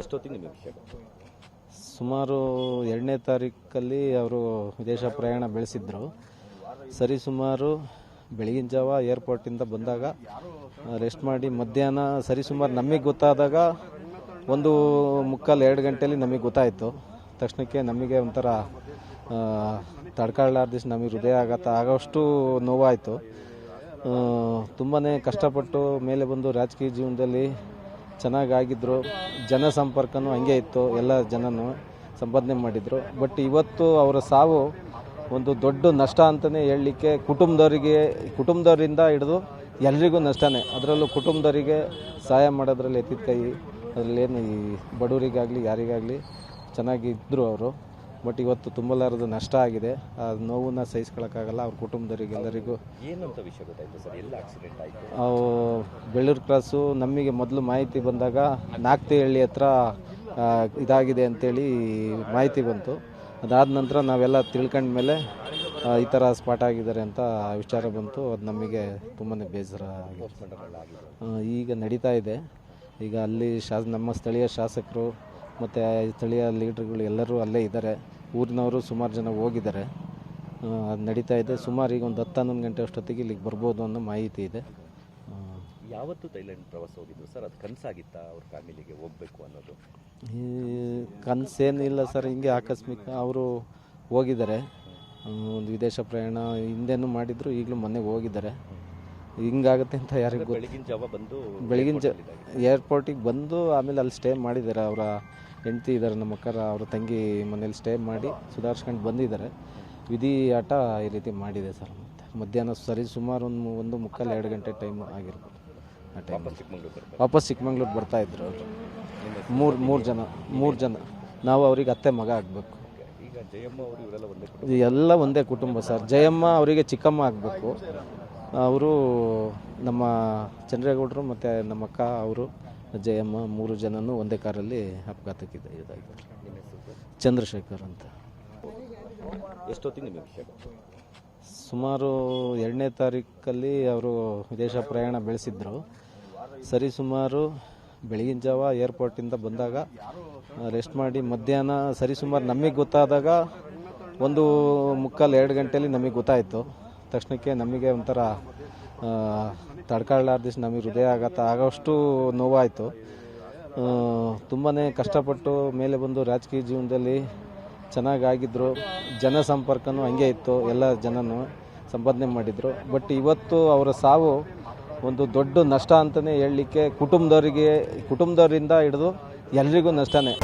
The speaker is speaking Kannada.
ಎಷ್ಟೊತ್ತಿಗೆ ನಿಮಗೆ ಸುಮಾರು ಎರಡನೇ ತಾರೀಕಲ್ಲಿ ಅವರು ವಿದೇಶ ಪ್ರಯಾಣ ಬೆಳೆಸಿದ್ರು. ಸರಿ ಸುಮಾರು ಬೆಳಗಿನ ಜಾವ ಏರ್ಪೋರ್ಟಿಂದ ಬಂದಾಗ ರೆಸ್ಟ್ ಮಾಡಿ ಮಧ್ಯಾಹ್ನ ಸರಿ ಸುಮಾರು ನಮಗೆ ಗೊತ್ತಾದಾಗ ಒಂದು ಮುಕ್ಕಾಲು ಎರಡು ಗಂಟೆಯಲ್ಲಿ ನಮಗೆ ಗೊತ್ತಾಯಿತು. ತಕ್ಷಣಕ್ಕೆ ನಮಗೆ ಒಂಥರ ತಡ್ಕೊಳ್ಳಾರ್ದಿಸ್ ನಮಗೆ ಹೃದಯ ಆಘಾತ ಆಗೋಷ್ಟು ನೋವಾಯಿತು. ತುಂಬಾ ಕಷ್ಟಪಟ್ಟು ಮೇಲೆ ಬಂದು ರಾಜಕೀಯ ಜೀವನದಲ್ಲಿ ಚೆನ್ನಾಗಾಗಿದ್ರು ಜನ ಸಂಪರ್ಕನೂ ಹಂಗೆ ಇತ್ತು, ಎಲ್ಲ ಜನನೂ ಸಂಪಾದನೆ ಮಾಡಿದರು. ಬಟ್ ಇವತ್ತು ಅವರ ಸಾವು ಒಂದು ದೊಡ್ಡ ನಷ್ಟ ಅಂತಲೇ ಹೇಳಲಿಕ್ಕೆ ಕುಟುಂಬದವರಿಗೆ, ಕುಟುಂಬದವರಿಂದ ಹಿಡಿದು ಎಲ್ರಿಗೂ ನಷ್ಟನೇ. ಅದರಲ್ಲೂ ಕುಟುಂಬದವರಿಗೆ ಸಹಾಯ ಮಾಡೋದ್ರಲ್ಲಿ ಎತ್ತಿದ ಕೈ, ಅದರಲ್ಲೇನು ಈ ಬಡವರಿಗಾಗಲಿ, ಯಾರಿಗಾಗಲಿ ಚೆನ್ನಾಗಿದ್ದರು ಅವರು. ಬಟ್ ಇವತ್ತು ತುಂಬಲಾರದ ನಷ್ಟ ಆಗಿದೆ. ಆ ನೋವನ್ನ ಸಹಿಸ್ಕೊಳ್ಳೋಕ್ಕಾಗಲ್ಲ ಅವ್ರ ಕುಟುಂಬದವರಿಗೆ ಎಲ್ಲರಿಗೂ. ಏನಂತ ವಿಷಯ ಗೊತ್ತಾಯ್ತು ಸರ್? ಎಲ್ಲ ಆಕ್ಸಿಡೆಂಟ್ ಆಯಿತು? ಅವು ಬೆಳ್ಳೂರು ಕ್ರಾಸು ನಮಗೆ ಮೊದಲು ಮಾಹಿತಿ ಬಂದಾಗ ನಾಗ್ತಿಹಳ್ಳಿ ಹತ್ರ ಆ, ಇದಾಗಿದೆ ಅಂತೇಳಿ ಮಾಹಿತಿ ಬಂತು. ಅದಾದ ನಂತರ ನಾವೆಲ್ಲ ತಿಳ್ಕೊಂಡ ಮೇಲೆ ಆ, ಈ ಥರ ಸ್ಪಾಟ್ ಆಗಿದ್ದಾರೆ ಅಂತ ವಿಚಾರ ಬಂತು. ಅದು ನಮಗೆ ತುಂಬಾ ಬೇಸರ ಆಗಿದೆ. ಆ, ಈಗ ನಡೀತಾ ಇದೆ. ಈಗ ಅಲ್ಲಿ ಶಾಸ ನಮ್ಮ ಸ್ಥಳೀಯ ಶಾಸಕರು ಮತ್ತು ಸ್ಥಳೀಯ ಲೀಡ್ರ್ಗಳು ಎಲ್ಲರೂ ಅಲ್ಲೇ ಇದ್ದಾರೆ. ಊರಿನವರು ಸುಮಾರು ಜನ ಹೋಗಿದ್ದಾರೆ. ಅದು ನಡೀತಾ ಇದೆ. ಸುಮಾರು ಈಗ ಒಂದು ಹತ್ತು ಹನ್ನೊಂದು ಗಂಟೆ ಅಷ್ಟೊತ್ತಿಗೆ ಇಲ್ಲಿಗೆ ಬರ್ಬೋದು ಅನ್ನೋ ಮಾಹಿತಿ ಇದೆ. ಯಾವತ್ತು ಥೈಲ್ಯಾಂಡ್ ಪ್ರವಾಸ ಹೋಗಿದ್ರು ಸರ್? ಅದು ಕನಸಾಗಿತ್ತಾ ಅವ್ರ ಫ್ಯಾಮಿಲಿಗೆ ಹೋಗಬೇಕು ಅನ್ನೋದು? ಈ ಕನಸೇನಿಲ್ಲ ಸರ್. ಹಿಂಗೆ ಆಕಸ್ಮಿಕ ಅವರು ಹೋಗಿದ್ದಾರೆ. ಒಂದು ವಿದೇಶ ಪ್ರಯಾಣ ಹಿಂದೇನು ಮಾಡಿದ್ರು ಈಗಲೂ ಮೊನ್ನೆ ಹೋಗಿದ್ದಾರೆ. ಹಿಂಗಾಗುತ್ತೆ ಅಂತ ಯಾರಿಗೂ ಬೆಳಗಿನ ಜಾವ ಬಂದು ಬೆಳಗಿನ ಜ ಏರ್ಪೋರ್ಟಿಗೆ ಬಂದು ಆಮೇಲೆ ಅಲ್ಲಿ ಸ್ಟೇ ಮಾಡಿದ್ದಾರೆ ಅವರ ಹೆಂಡತಿ ಇದ್ದಾರೆ, ನಮ್ಮ ಅಕ್ಕರ ಅವರ ತಂಗಿ ಮನೇಲಿ ಸ್ಟೇ ಮಾಡಿ ಸುಧಾರಿಸ್ಕೊಂಡು ಬಂದಿದ್ದಾರೆ. ವಿಧಿ ಆಟ ಈ ರೀತಿ ಮಾಡಿದೆ ಸರ್ ಮತ್ತೆ. ಮಧ್ಯಾಹ್ನ ಸರಿ ಸುಮಾರು ಒಂದು ಒಂದು ಮುಕ್ಕಾಲು ಎರಡು ಗಂಟೆ ಟೈಮ್ ಆಗಿರ್ಬೋದು ಆ ಟೈಮ್ ವಾಪಸ್ ಚಿಕ್ಕಮಂಗ್ಳೂರು ಬರ್ತಾ ಇದ್ರು ಅವರು. ಮೂರು ಮೂರು ಜನ ಮೂರು ಜನ. ನಾವು ಅವ್ರಿಗೆ ಅತ್ತೆ ಮಗ ಆಗಬೇಕು. ಎಲ್ಲ ಒಂದೇ ಕುಟುಂಬ ಸರ್. ಜಯಮ್ಮ ಅವರಿಗೆ ಚಿಕ್ಕಮ್ಮ ಆಗಬೇಕು. ಅವರು ನಮ್ಮ ಚಂದ್ರೇಗೌಡರು ಮತ್ತು ನಮ್ಮ ಅಕ್ಕ ಅವರು ಜಯಮ್ಮ ಮೂರು ಜನನೂ ಒಂದೇ ಕಾರಲ್ಲಿ ಅಪಘಾತಕ್ಕಿದೆ ಇದಾಗಿದ್ದಾರೆ ನಿಮ್ಮ ಚಂದ್ರಶೇಖರ್ ಅಂತ. ಎಷ್ಟೊತ್ತಿಗೆ ಸುಮಾರು ಎರಡನೇ ತಾರೀಕಲ್ಲಿ ಅವರು ವಿದೇಶ ಪ್ರಯಾಣ ಬೆಳೆಸಿದ್ರು. ಸರಿ ಸುಮಾರು ಬೆಳಗಿನ ಜಾವ ಏರ್ಪೋರ್ಟಿಂದ ಬಂದಾಗ ರೆಸ್ಟ್ ಮಾಡಿ ಮಧ್ಯಾಹ್ನ ಸರಿ ಸುಮಾರು ನಮಗೆ ಗೊತ್ತಾದಾಗ ಒಂದು ಮುಕ್ಕಾಲು ಎರಡು ಗಂಟೆಯಲ್ಲಿ ನಮಗೆ ಗೊತ್ತಾಯಿತು. ತಕ್ಷಣಕ್ಕೆ ನಮಗೆ ಒಂಥರ ತಡ್ಕೊಳ್ಳಾರ್ದಿಸ್ ನಮಗೆ ಹೃದಯ ಆಘಾತ ಆಗೋಷ್ಟು ನೋವಾಯಿತು. ತುಂಬಾ ಕಷ್ಟಪಟ್ಟು ಮೇಲೆ ಬಂದು ರಾಜಕೀಯ ಜೀವನದಲ್ಲಿ ಚೆನ್ನಾಗಾಗಿದ್ರು. ಜನ ಸಂಪರ್ಕನೂ ಹಂಗೆ ಇತ್ತು, ಎಲ್ಲ ಜನನೂ ಸಂಪಾದನೆ ಮಾಡಿದರು. ಬಟ್ ಇವತ್ತು ಅವರ ಸಾವು ಒಂದು ದೊಡ್ಡ ನಷ್ಟ ಅಂತಲೇ ಹೇಳಲಿಕ್ಕೆ ಕುಟುಂಬದವರಿಗೆ, ಕುಟುಂಬದವರಿಂದ ಹಿಡಿದು ಎಲ್ರಿಗೂ ನಷ್ಟನೇ.